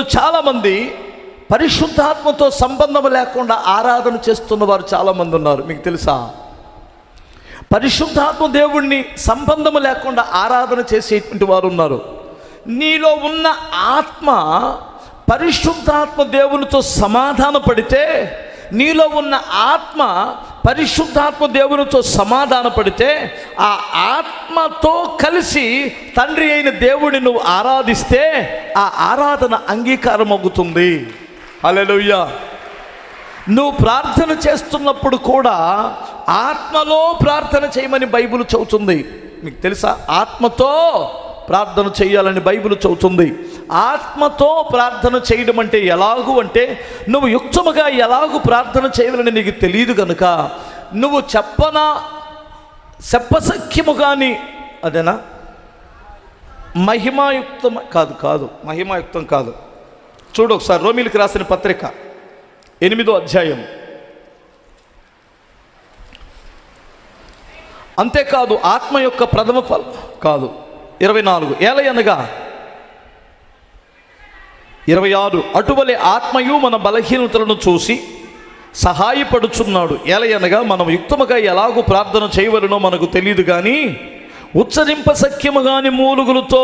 ఈరోజు చాలామంది పరిశుద్ధాత్మతో సంబంధం లేకుండా ఆరాధన చేస్తున్న వారు చాలామంది ఉన్నారు. మీకు తెలుసా? పరిశుద్ధాత్మ దేవుణ్ణి సంబంధం లేకుండా ఆరాధన చేసేటువంటి వారు ఉన్నారు. నీలో ఉన్న ఆత్మ పరిశుద్ధాత్మ దేవునితో సమాధాన పడితే నీలో ఉన్న ఆత్మ పరిశుద్ధాత్మ దేవునితో సమాధాన పడితే ఆ ఆత్మతో కలిసి తండ్రి అయిన దేవుడిని నువ్వు ఆరాధిస్తే ఆ ఆరాధన అంగీకారం అవుతుంది హల్లెలూయా. నువ్వు ప్రార్థన చేస్తున్నప్పుడు కూడా ఆత్మలో ప్రార్థన చేయమని బైబిల్ చెబుతుంది. మీకు తెలుసా? ఆత్మతో ప్రార్థన చేయాలని బైబిల్ చెబుతుంది. ఆత్మతో ప్రార్థన చేయడం అంటే ఎలాగు అంటే నువ్వు యుక్తముగా ఎలాగు ప్రార్థన చేయాలని నీకు తెలియదు కనుక నువ్వు చెప్పన చెప్పసఖ్యము కానీ అదేనా? మహిమాయుక్తం కాదు కాదు మహిమాయుక్తం కాదు. చూడు ఒకసారి రోమిలికి రాసిన పత్రిక ఎనిమిదో అధ్యాయం అంతేకాదు ఆత్మ యొక్క ప్రథమ ఫలం కాదు. ఇరవై నాలుగు ఏలయనగా ఇరవై ఆరు అటువలే ఆత్మయు మన బలహీనతలను చూసి సహాయపడుచున్నాడు. ఏలయనగా మనం యుక్తముగా ఎలాగూ ప్రార్థన చేయవలనో మనకు తెలియదు కానీ ఉచ్చరింప సఖ్యము కాని మూలుగులతో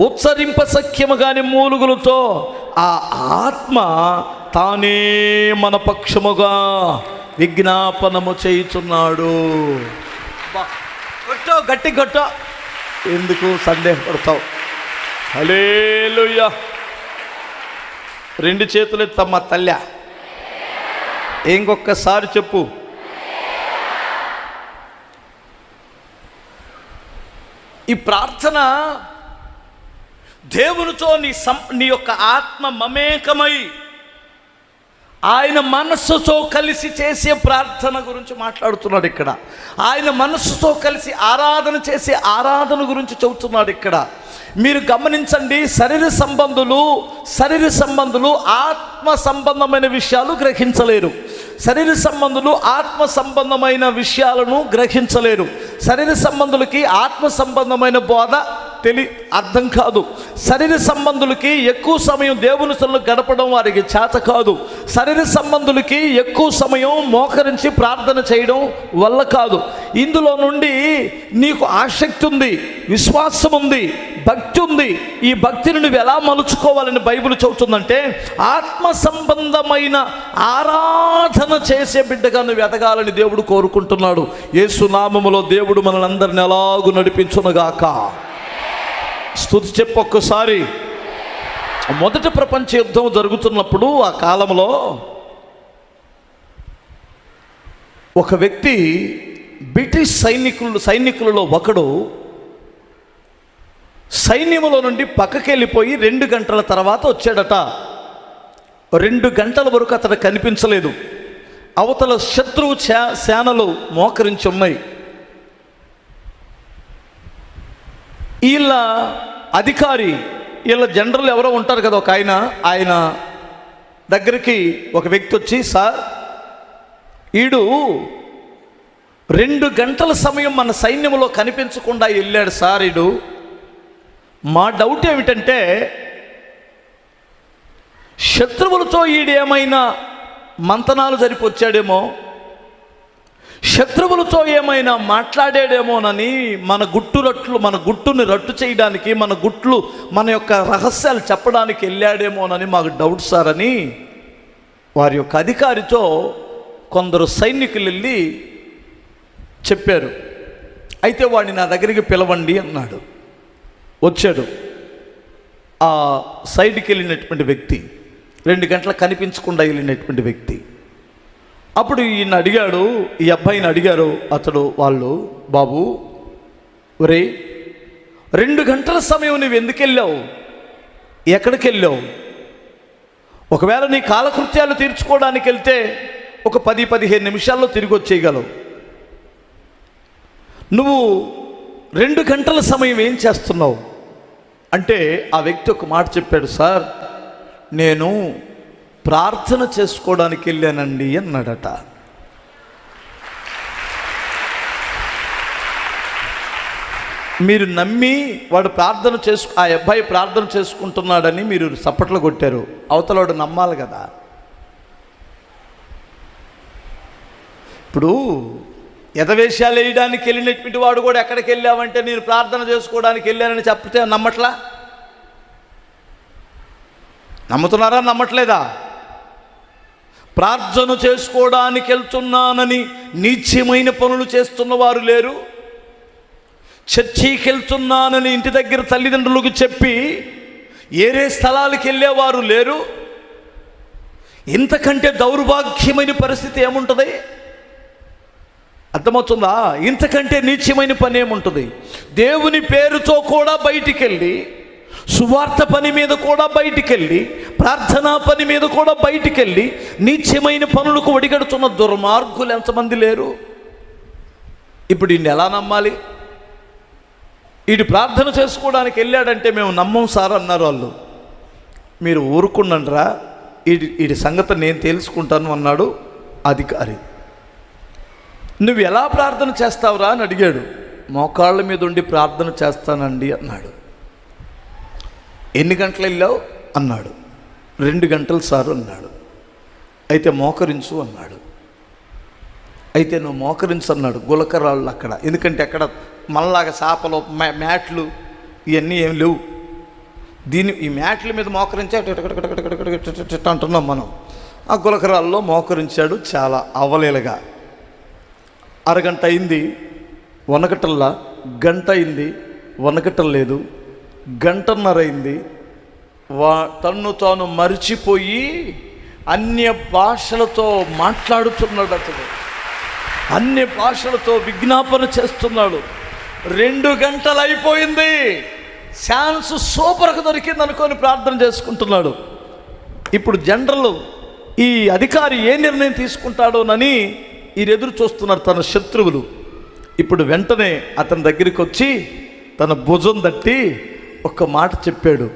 ఉచ్చరింప సఖ్యము కాని మూలుగులతో ఆ ఆత్మ తానే మన పక్షముగా విజ్ఞాపనము చేయుచున్నాడు. కొట్టో గట్టి కొట్టో. ఎందుకు సందేహపడతావు? హలేలుయ్యా రెండు చేతులు ఎత్తమ్మ తల్లి. ఇంకొకసారి చెప్పు. ఈ ప్రార్థన దేవునితో నీ సం నీ యొక్క ఆత్మ మమేకమై ఆయన మనస్సుతో కలిసి చేసే ప్రార్థన గురించి మాట్లాడుతున్నాడు ఇక్కడ. ఆయన మనస్సుతో కలిసి ఆరాధన చేసే ఆరాధన గురించి చెబుతున్నాడు ఇక్కడ. మీరు గమనించండి శరీర సంబంధులు శరీర సంబంధులు ఆత్మ సంబంధమైన విషయాలు గ్రహించలేరు. శరీర సంబంధులు ఆత్మ సంబంధమైన విషయాలను గ్రహించలేరు. శరీర సంబంధులకి ఆత్మ సంబంధమైన బోధ తెలి అర్థం కాదు. శరీర సంబంధులకి ఎక్కువ సమయం దేవుని సన్నిధిలో గడపడం వారికి చేత కాదు. శరీర సంబంధులకి ఎక్కువ సమయం మోకరించి ప్రార్థన చేయడం వల్ల కాదు. ఇందులో నుండి నీకు ఆసక్తి ఉంది విశ్వాసం ఉంది భక్తి ఉంది. ఈ భక్తిని నువ్వు ఎలా మలుచుకోవాలని బైబిల్ చెబుతుందంటే ఆత్మ సంబంధమైన ఆరాధన చేసే బిడ్డగా నువ్వు ఎదగాలని దేవుడు కోరుకుంటున్నాడు. యేసునామములో దేవుడు మనల్ని అందరిని ఎలాగూ నడిపించునుగాక. స్థుతి చెప్పు ఒక్కసారి. మొదటి ప్రపంచ యుద్ధం జరుగుతున్నప్పుడు ఆ కాలంలో ఒక వ్యక్తి బ్రిటిష్ సైనికులు సైనికులలో ఒకడు సైన్యములో నుండి పక్కకి వెళ్ళిపోయి రెండు గంటల తర్వాత వచ్చాడట. రెండు గంటల వరకు అతడు కనిపించలేదు. అవతల శత్రువు శా సేనలు మోకరించి ఉన్నాయి. వీళ్ళ అధికారి వీళ్ళ జనరల్ ఎవరో ఉంటారు కదా ఒక ఆయన ఆయన దగ్గరికి ఒక వ్యక్తి వచ్చి సార్ ఈడు రెండు గంటల సమయం మన సైన్యంలో కనిపించకుండా వెళ్ళాడు సార్ ఈడు. మా డౌట్ ఏమిటంటే శత్రువులతో ఈడేమైనా మంతనాలు జరిపొచ్చాడేమో శత్రువులతో ఏమైనా మాట్లాడాడేమోనని మన గుట్టు రట్లు మన గుట్టుని రట్టు చేయడానికి మన గుట్లు మన యొక్క రహస్యాలు చెప్పడానికి వెళ్ళాడేమోనని మాకు డౌట్ సార్ అని వారి యొక్క అధికారితో కొందరు సైనికులు వెళ్ళి చెప్పారు. అయితే వాడిని నా దగ్గరికి పిలవండి అన్నాడు. వచ్చాడు. ఆ సైడ్కి వెళ్ళినటువంటి వ్యక్తి రెండు గంటల కనిపించకుండా వెళ్ళినటువంటి వ్యక్తి. అప్పుడు ఈయన అడిగాడు ఈ అబ్బాయిని అడిగారు అతడు వాళ్ళు బాబు ఒరే రెండు గంటల సమయం నువ్వు ఎందుకు వెళ్ళావు ఎక్కడికి వెళ్ళావు ఒకవేళ నీ కాలకృత్యాలు తీర్చుకోవడానికి వెళ్తే ఒక పది పదిహేను నిమిషాల్లో తిరిగి వచ్చేయగలవు నువ్వు రెండు గంటల సమయం ఏం చేస్తున్నావు? అంటే ఆ వ్యక్తి ఒక మాట చెప్పాడు సార్ నేను ప్రార్థన చేసుకోవడానికి వెళ్ళానండి అన్నాడట. మీరు నమ్మి వాడు ప్రార్థన చేసు ఆ అబ్బాయి ప్రార్థన చేసుకుంటున్నాడని మీరు చప్పట్లు కొట్టారు. అవతలవాడు నమ్మాలి కదా. ఇప్పుడు ఎదవేశాలు వేయడానికి వెళ్ళినటువంటి వాడు కూడా ఎక్కడికి వెళ్ళావంటే నేను ప్రార్థన చేసుకోవడానికి వెళ్ళానని చెప్తే నమ్మట్లా? నమ్ముతున్నారా? నమ్మట్లేదా? ప్రార్థన చేసుకోవడానికి వెళ్తున్నానని నీచ్యమైన పనులు చేస్తున్న వారు లేరు. చర్చికి వెళ్తున్నానని ఇంటి దగ్గర తల్లిదండ్రులకు చెప్పి ఏరే స్థలాలకు వెళ్ళేవారు లేరు. ఇంతకంటే దౌర్భాగ్యమైన పరిస్థితి ఏముంటుంది? అర్థమవుతుందా? ఇంతకంటే నీచ్యమైన పని ఏముంటుంది? దేవుని పేరుతో కూడా బయటికి వెళ్ళి సువార్త పని మీద కూడా బయటికెళ్ళి ప్రార్థనా పని మీద కూడా బయటికెళ్ళి నీచ్యమైన పనులకు ఒడిగడుతున్న దుర్మార్గులు ఎంతమంది లేరు? ఇప్పుడు ఈయన ఎలా నమ్మాలి? ఈడు ప్రార్థన చేసుకోవడానికి వెళ్ళాడంటే మేము నమ్మం సార్ అన్నారు వాళ్ళు. మీరు ఊరుకున్నారా ఈడి వీడి సంగతి నేను తెలుసుకుంటాను అన్నాడు అధికారి. నువ్వు ఎలా ప్రార్థన చేస్తావురా అని అడిగాడు. మోకాళ్ళ మీద ఉండి ప్రార్థన చేస్తానండి అన్నాడు. ఎన్ని గంటలు వెళ్ళావు? అన్నాడు. రెండు గంటలు సార్ అన్నాడు. అయితే మోకరించు అన్నాడు. అయితే నువ్వు మోకరించు అన్నాడు గులకరాళ్ళు అక్కడ. ఎందుకంటే అక్కడ మళ్ళాగా చేపలు మ్యా- మ్యాట్లు ఇవన్నీ ఏం లేవు. దీని ఈ మ్యాట్ల మీద మోకరించే అంటున్నాం మనం. ఆ గులకరాల్లో మోకరించాడు చాలా అవలీలగా. అరగంట అయింది వనకటల్లా. గంట అయింది వనకటం లేదు గంటన్నరైంది. అయింది వా తన్ను తాను మరిచిపోయి అన్య భాషలతో మాట్లాడుతున్నాడు అతడు. అన్ని భాషలతో విజ్ఞాపన చేస్తున్నాడు. రెండు గంటలు అయిపోయింది ఛాన్స్ సూపర్గా దొరికింది అనుకొని ప్రార్థన చేసుకుంటున్నాడు. ఇప్పుడు జనరల్ ఈ అధికారి ఏ నిర్ణయం తీసుకుంటాడోనని ఈ ఎదురు చూస్తున్నారు తన శత్రువులు. ఇప్పుడు వెంటనే అతని దగ్గరికి వచ్చి తన భుజం తట్టి ఒక్క మాట చెప్పాడు.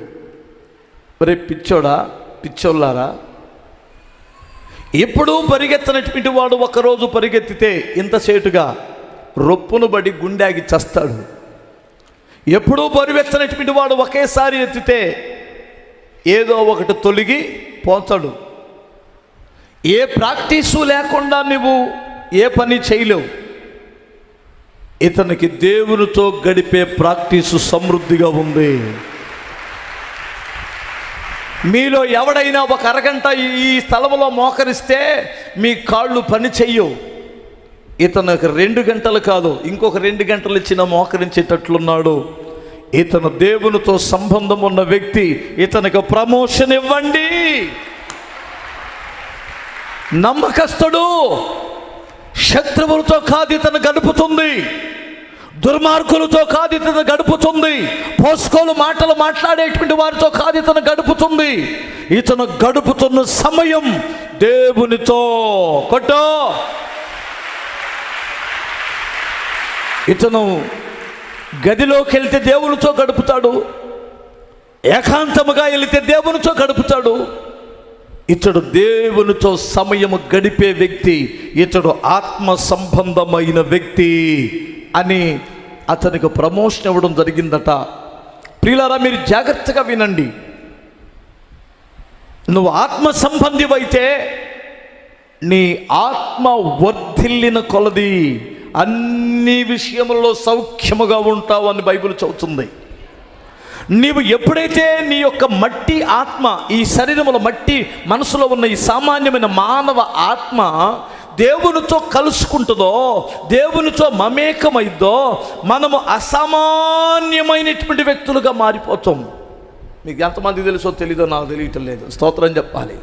రే పిచ్చోడా పిచ్చోళ్ళారా ఎప్పుడూ పరిగెత్తనటువంటి వాడు ఒకరోజు పరిగెత్తితే ఇంతసేటుగా రొప్పును బడి గుండెకి చస్తాడు. ఎప్పుడూ బరువెత్తనటువంటి వాడు ఒకేసారి ఎత్తితే ఏదో ఒకటి తొలగి పోతాడు. ఏ ప్రాక్టీసు లేకుండా నువ్వు ఏ పని చేయలేవు. ఇతనికి దేవునితో గడిపే ప్రాక్టీసు సమృద్ధిగా ఉంది. మీలో ఎవడైనా ఒక అరగంట ఈ- స్థలంలో మోకరిస్తే మీ కాళ్ళు పని చెయ్యవు. ఇతనికి రెండు గంటలు కాదు ఇంకొక రెండు గంటలు ఇచ్చిన మోకరించేటట్లున్నాడు. ఇతను దేవునితో సంబంధం ఉన్న వ్యక్తి ఇతనికి ప్రమోషన్ ఇవ్వండి. నమ్మకస్తుడు. శత్రువులతో కాదు ఇతను గడుపుతుంది. దుర్మార్గులతో కాదు ఇతను గడుపుతుంది. పోసుకోలు మాటలు మాట్లాడేటువంటి వారితో కాదు ఇతను గడుపుతుంది. ఇతను గడుపుతున్న సమయం దేవునితో. కొట్టో. ఇతను గదిలోకి వెళ్తే దేవునితో గడుపుతాడు. ఏకాంతముగా వెళితే దేవునితో గడుపుతాడు. ఇతడు దేవునితో సమయము గడిపే వ్యక్తి ఇతడు ఆత్మ సంబంధమైన వ్యక్తి అని అతనికి ప్రమోషన్ ఇవ్వడం జరిగిందట. ప్రియులారా మీరు జాగ్రత్తగా వినండి. నువ్వు ఆత్మ సంబంధివైతే నీ ఆత్మ వర్ధిల్లిన కొలది అన్ని విషయములలో సౌఖ్యముగా ఉంటావు అని బైబిల్ చెబుతుంది. నీవు ఎప్పుడైతే నీ యొక్క మట్టి ఆత్మ ఈ శరీరంలో మట్టి మనసులో ఉన్న ఈ సామాన్యమైన మానవ ఆత్మ దేవునితో కలుసుకుంటుందో దేవునితో మమేకమైద్దో మనము అసామాన్యమైనటువంటి వ్యక్తులుగా మారిపోతాం. మీకు ఎంతమంది తెలుసో తెలీదో నాకు తెలియటం లేదు. స్తోత్రం చెప్పాలి.